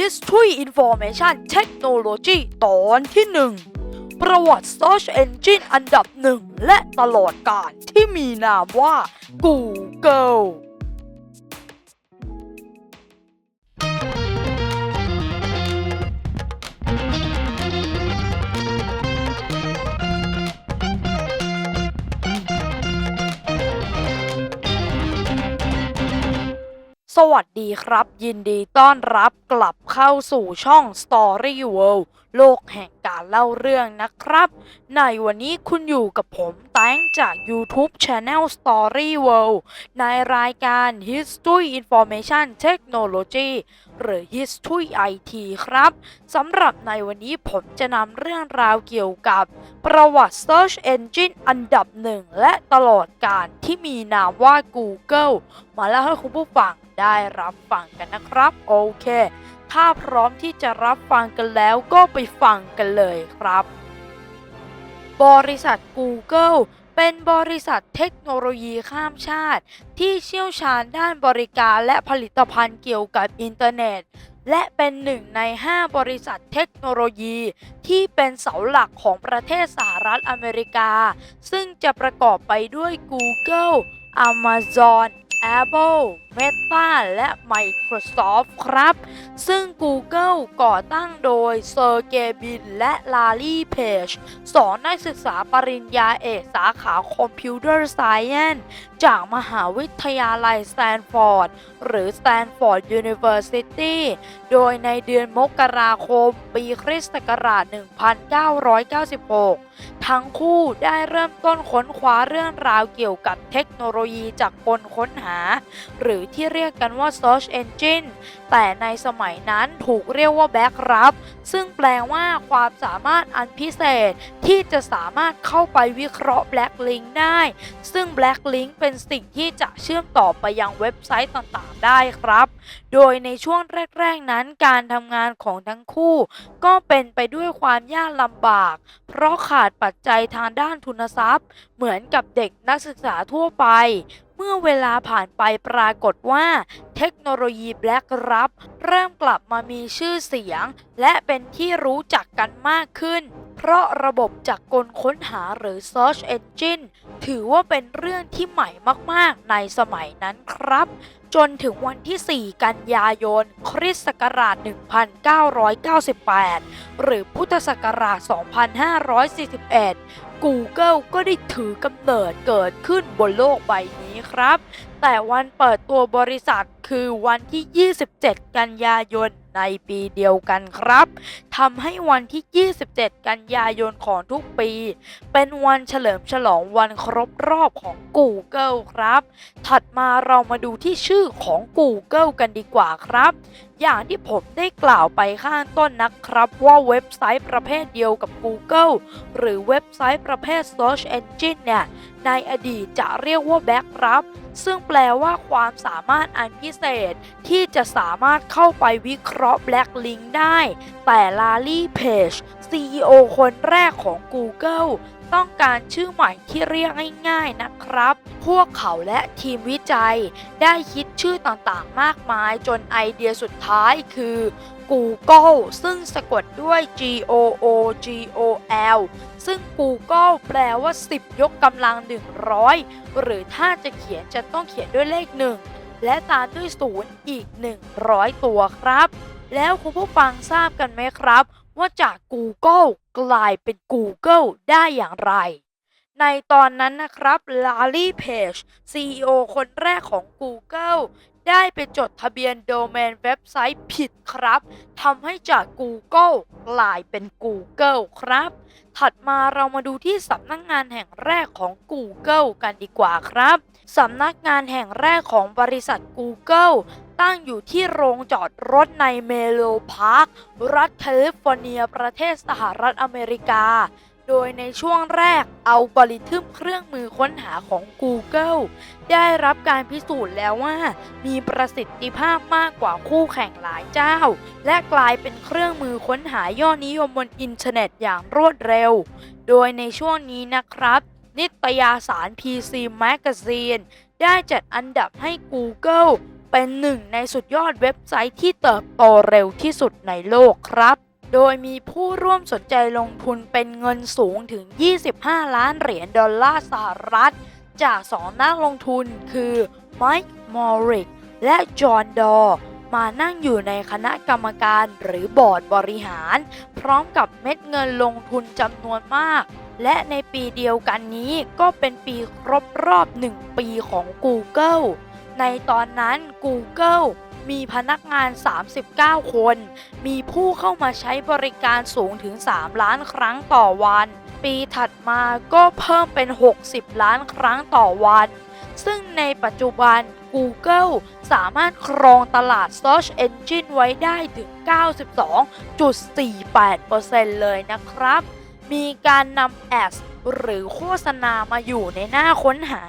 History Information Technology ตอนที่ 1 ประวัติ Search Engine อันดับหนึ่งและตลอดกาลที่มีนามว่า Google สวัสดีครับ ยินดีต้อนรับกลับเข้าสู่ช่อง Story World โลกแห่งการเล่าเรื่องนะครับ ในวันนี้คุณอยู่กับผมแตงจาก YouTube Channel Story World ในรายการ History Information Technology หรือ History IT ครับสำหรับในวันนี้ผมจะนำเรื่องราวเกี่ยวกับประวัติ Search Engine อันดับหนึ่งและตลอดการที่มีนามว่า Google มาเล่าให้คุณผู้ฟังได้รับฟังกันนะครับ โอเค ถ้าพร้อมที่จะรับฟังกันแล้วก็ไปฟังกันเลยครับ บริษัท Google เป็นบริษัทเทคโนโลยีข้ามชาติ ที่เชี่ยวชาญด้านบริการและผลิตภัณฑ์เกี่ยวกับอินเทอร์เน็ต และเป็นหนึ่งใน 5 บริษัทเทคโนโลยี ที่เป็นเสาหลักของประเทศสหรัฐอเมริกา ซึ่งจะประกอบไปด้วย Google Amazon Apple Meta และ Microsoft ครับ ซึ่ง Google ก่อตั้งโดยเซอร์เกย์บินและลารีเพจสอนนักศึกษาปริญญาเอกสาขาคอมพิวเตอร์ไซเอน จากมหาวิทยาลัยสแตนฟอร์ด หรือ Stanford University โดยในเดือนมกราคม ปีคริสต์ศักราช 1996 ทั้งคู่ได้เริ่มต้นค้นคว้าเรื่องราวเกี่ยวกับเทคโนโลยีจากคนค้นหา หรือที่เรียกกันว่า Search Engine แต่ในสมัยนั้นถูกเรียกว่า Backup ซึ่งแปลว่าความสามารถอันพิเศษที่จะสามารถเข้าไปวิเคราะห์ Blacklink ได้ ซึ่ง Blacklink เป็นสิ่งที่จะเชื่อมต่อไปยังเว็บไซต์ต่างๆได้ครับ โดยในช่วงแรกๆนั้นการทำงานของทั้งคู่ ก็เป็นไปด้วยความยากลำบาก เพราะขาดปัจจัยทางด้านทุนทรัพย์ เหมือนกับเด็กนักศึกษาทั่วไป เมื่อเวลาผ่านไปปรากฏว่า เทคโนโลยีแบล็กรับ เริ่มกลับมามีชื่อเสียง และเป็นที่รู้จักกันมากขึ้น เพราะระบบจากกลค้นหาหรือ Search Engine ถือว่าเป็นเรื่องที่ใหม่มากๆในสมัยนั้นครับ จนถึงวันที่ 4 กันยายน คริสต์ศักราช 1998 หรือพุทธศักราช 2541 Google ก็ได้ถือกำเนิดเกิดขึ้นบนโลกใบนี้ครับ แต่วันเปิดตัวบริษัทคือวันที่ 27 กันยายน ในปีเดียวกันครับทำให้วันที่ 27 กันยายนของทุกปี เป็นวันเฉลิมฉลองวันครบรอบของ Google ครับ ถัดมาเรามาดูที่ชื่อของ Google กันดีกว่าครับ อย่างที่ผมได้กล่าวไปข้างต้นนะครับ ว่าเว็บไซต์ประเภทเดียวกับ Google หรือเว็บไซต์ประเภท Search Engine เนี่ยในอดีตจะเรียกว่า Backup ซึ่งแปลว่าความสามารถอันพิเศษที่จะสามารถเข้าไปวิเคราะห์ Blacklink ได้ แต่ลารีเพจ CEO คนแรกของ Google ต้องการชื่อใหม่ที่เรียกง่ายๆนะครับ พวกเขาและทีมวิจัยได้คิดชื่อต่างๆมากมายจนไอเดียสุดท้ายคือ Google ซึ่งสะกดด้วย G O O G O L ซึ่ง Google แปลว่า 10 ยกกำลัง 100 หรือถ้าจะเขียนจะต้องเขียนด้วยเลข 1 และตามด้วย 0 อีก 100 ตัวครับ แล้วคุณผู้ฟังทราบกันไหมครับ ว่าจาก Google กลายเป็น Google ได้อย่างไร ในตอนนั้นนะครับ Larry Page CEO คนแรกของ Google ได้ไปจดทะเบียนโดเมนเว็บไซต์ผิดครับทำให้จาก Google กลายเป็น Google ครับ ถัดมาเรามาดูที่สำนักงงานแห่งแรกของ Google กันดีกว่าครับสำนักงานแห่งแรกของบริษัท Google ตั้งอยู่ที่โรงจอดรถในเมโลพาร์ค รัฐแคลิฟอร์เนีย ประเทศสหรัฐอเมริกา โดยในช่วงแรกเอัลกริทึมเครื่องมือค้นหาของ Google ได้รับการพิสูจน์แล้วว่า มีประสิทธิภาพมากกว่าคู่แข่งหลายเจ้า และกลายเป็นเครื่องมือค้นหายอดนิยมบนอินเทอร์เน็ตอย่างรวดเร็ว โดยในช่วงนี้นะครับ นิตยสาร PC Magazine ได้จัดอันดับให้ Google เป็นหนึ่งในสุดยอดเว็บไซต์ที่เติบโตเร็วที่สุดในโลกครับ โดยมีผู้ร่วมสนใจลงทุนเป็นเงินสูงถึง 25 ล้านเหรียญดอลลาร์สหรัฐ จากสองนักลงทุนคือไมค์มอริกและจอห์นดอ์มานั่งอยู่ในคณะกรรมการหรือบอร์ดบริหาร พร้อมกับเม็ดเงินลงทุนจำนวนมาก และในปีเดียวกันนี้ก็เป็นปีครบรอบ 1 ปีของ Google ในตอนนั้น Google มีพนักงาน 39 คน มีผู้เข้ามาใช้บริการสูงถึง 3 ล้านครั้งต่อวัน ปีถัดมาก็เพิ่มเป็น 60 ล้านครั้งต่อวัน ซึ่งในปัจจุบัน Google สามารถครองตลาด Search Engine ไว้ได้ถึง 92.48%เลยนะครับ มีการนำแอด หรือโฆษณามาอยู่ในหน้าค้นหา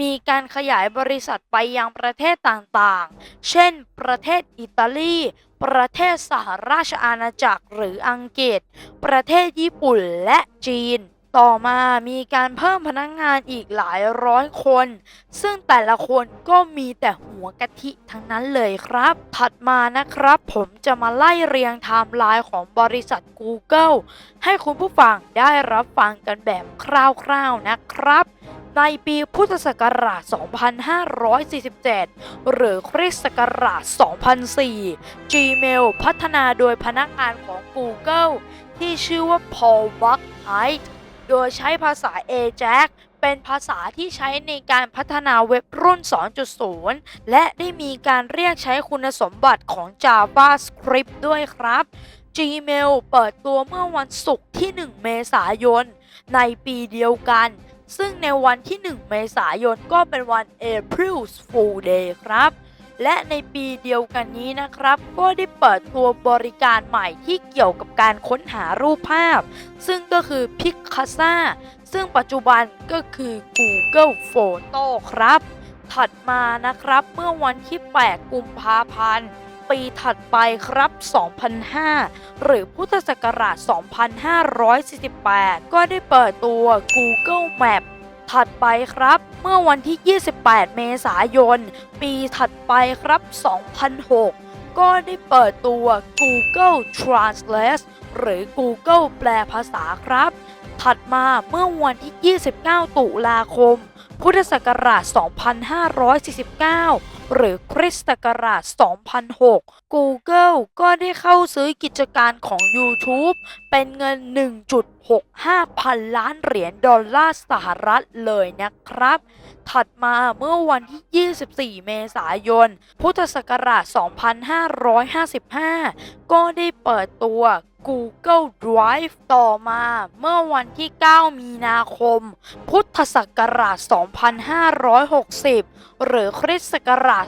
มีการขยายบริษัทไปยังประเทศต่างๆ เช่น ประเทศอิตาลี ประเทศสหราชอาณาจักรหรืออังกฤษ ประเทศญี่ปุ่นและจีน ต่อมามีการเพิ่มพนักงงานอีกหลายร้อยคน ซึ่งแต่ละคนก็มีแต่หัวกะทิทั้งนั้นเลยครับ ถัดมานะครับ ผมจะมาไล่เรียงไทม์ไลน์ของบริษัท Google ให้คุณผู้ฟังได้รับฟังกันแบบคร่าวๆนะครับในปีพุทธศักราช 2547 หรือคริสต์ศักราช 2004 Gmail พัฒนาโดยพนักงานของ Google ที่ชื่อว่า Paul Buchheit โดยใช้ภาษา Ajax เป็นภาษาที่ใช้ในการพัฒนาเว็บรุ่น 2.0 และได้มีการเรียกใช้คุณสมบัติของ JavaScript ด้วยครับ Gmail เปิดตัวเมื่อวันศุกร์ที่ 1 เมษายน ในปีเดียวกัน ซึ่งในวันที่ 1 เมษายนก็เป็นวัน April Fool Day ครับ และในปีเดียวกันนี้นะครับ ก็ได้เปิดตัวบริการใหม่ที่เกี่ยวกับการค้นหารูปภาพ ซึ่งก็คือ Picasa ซึ่งปัจจุบันก็คือ Google Photo ครับ ถัดมานะครับเมื่อวันที่ 8 กุมภาพันธ์ ปีถัดไปครับ 2005 หรือพุทธศักราช 2548 ก็ได้เปิดตัว Google Map ถัดไปครับ เมื่อวันที่ 28 เมษายน ปีถัดไปครับ 2006 ก็ได้เปิดตัว Google Translate หรือ Google แปลภาษาครับ ถัดมาเมื่อวันที่ 29 ตุลาคม พุทธศักราช 2549 หรือคริสตศักราช 2006 Google ก็ได้เข้าซื้อกิจการของ YouTube เป็นเงิน 1.65 พันล้านเหรียญดอลลาร์สหรัฐเลยนะครับ ถัดมาเมื่อวันที่ 24 เมษายน พุทธศักราช 2555 ก็ได้เปิดตัว Google Drive ต่อมาเมื่อวันที่ 9 มีนาคม พุทธศักราช 2560 หรือคริสต์ศักราช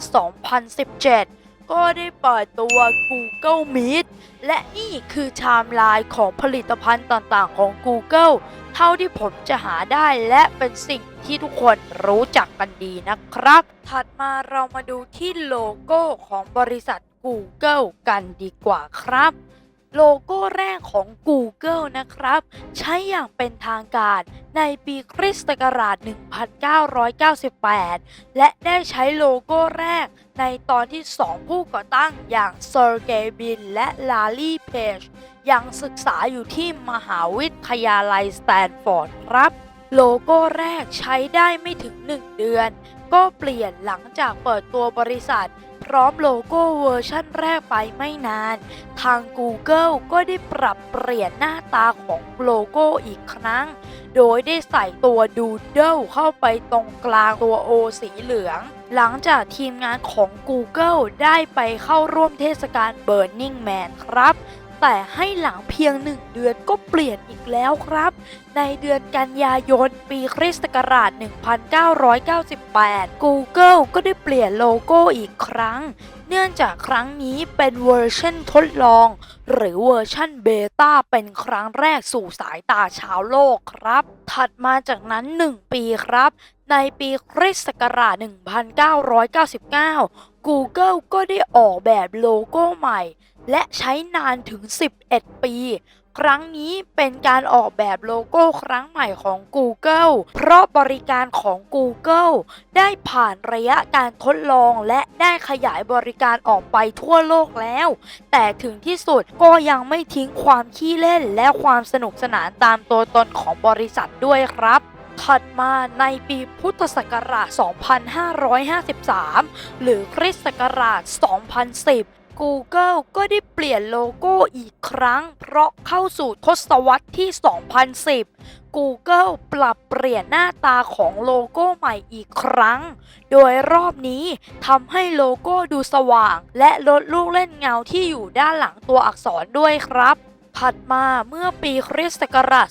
2017 ก็ได้เปิดตัว Google Meet และนี่คือไทม์ไลน์ของผลิตภัณฑ์ต่างๆ ของ Google เท่าที่ผมจะหาได้และเป็นสิ่งที่ทุกคนรู้จักกันดีนะครับ ถัดมาเรามาดูที่โลโก้ของบริษัท Google กันดีกว่าครับ โลโก้แรกของ Google นะครับ ใช้อย่างเป็นทางการในปีคริสต์ศักราช 1998 และได้ใช้โลโก้แรกในตอนที่ 2 ผู้ก่อตั้งอย่างเซอร์เกย์บินและลารีเพจยังศึกษาอยู่ที่มหาวิทยาลัยสแตนฟอร์ดครับ โลโก้แรกใช้ได้ไม่ถึง 1 เดือน ก็เปลี่ยนหลังจากเปิดตัวบริษัท พร้อมโลโก้เวอร์ชั่นแรกไปไม่นาน ทาง Google ก็ได้ปรับเปลี่ยนหน้าตาของโลโก้อีกครั้ง โดยได้ใส่ตัวดูเดิลเข้าไปตรงกลางตัว O สีเหลือง หลังจากทีมงานของ Google ได้ไปเข้าร่วมเทศกาล Burning Man ครับแต่ให้หลังเพียงหนึ่งเดือนก็เปลี่ยนอีกแล้วครับ ในเดือนกันยายน ปีคริสต์ศักราช 1998 Google ก็ได้เปลี่ยนโลโก้อีกครั้ง เนื่องจากครั้งนี้เป็นเวอร์ชันทดลอง หรือเวอร์ชันเบต้าเป็นครั้งแรกสู่สายตาชาวโลกครับ ถัดมาจากนั้น 1 ปีครับ ในปีคริสต์ศักราช 1999 Google ก็ได้ออกแบบโลโก้ใหม่ และใช้นานถึง 11 ปี ครั้งนี้เป็นการออกแบบโลโก้ครั้งใหม่ของ Google เพราะบริการของ Google ได้ผ่านระยะการทดลองและได้ขยายบริการออกไปทั่วโลกแล้ว แต่ถึงที่สุดก็ยังไม่ทิ้งความขี้เล่นและความสนุกสนานตามตัวตนของบริษัทด้วยครับถัดมาในปีพุทธศักราช 2553 หรือคริสต์ศักราช 2010 Google ก็ได้เปลี่ยนโลโก้อีกครั้ง เพราะเข้าสู่ทศวรรษที่ 2010 Google ปรับเปลี่ยนหน้าตาของโลโก้ใหม่อีกครั้ง โดยรอบนี้ทำให้โลโก้ดูสว่าง และลดลูกเล่นเงาที่อยู่ด้านหลังตัวอักษรด้วยครับ ถัดมาเมื่อปีคริสต์ศักราช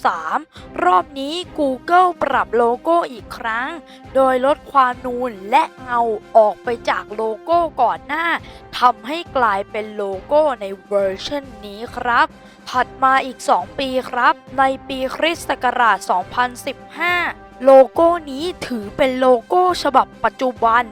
2013 รอบนี้ Google ปรับโลโก้อีกครั้ง โดยลดความนูนและเงาออกไปจากโลโก้ก่อนหน้าทำให้กลายเป็นโลโก้ในเวอร์ชันนี้ครับ ถัดมาอีก 2 ปีครับ ในปีคริสต์ศักราช 2015 โลโก้นี้ถือเป็นโลโก้ฉบับปัจจุบัน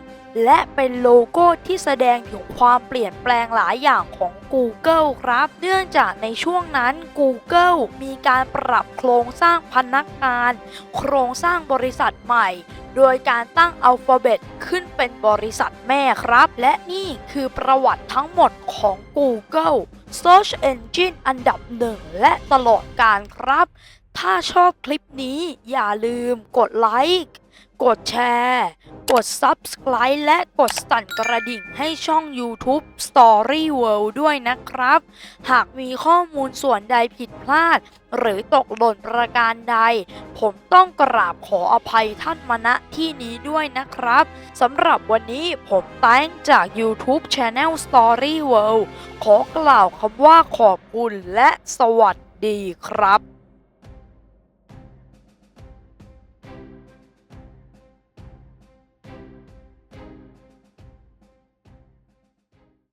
และเป็นโลโก้ที่แสดงถึงความเปลี่ยนแปลงหลายอย่างของ Google ครับ เนื่องจากในช่วงนั้น Google มีการปรับโครงสร้างพนักงาน โครงสร้างบริษัทใหม่ โดยการตั้งอัลฟาเบตขึ้นเป็นบริษัทแม่ครับ และนี่คือประวัติทั้งหมดของ Google Search Engine อันดับหนึ่งและตลอดการครับ ถ้าชอบคลิปนี้อย่าลืมกดไลค์ กดแชร์ กด Subscribe และกดสั่นกระดิ่งให้ช่อง YouTube Story World ด้วยนะครับ หากมีข้อมูลส่วนใดผิดพลาด หรือตกหล่นประการใด ผมต้องกราบขออภัยท่านมาณที่นี้ด้วยนะครับสำหรับวันนี้ผมแต้งจาก YouTube Channel Story World ขอกล่าวคำว่าขอบคุณและสวัสดีครับ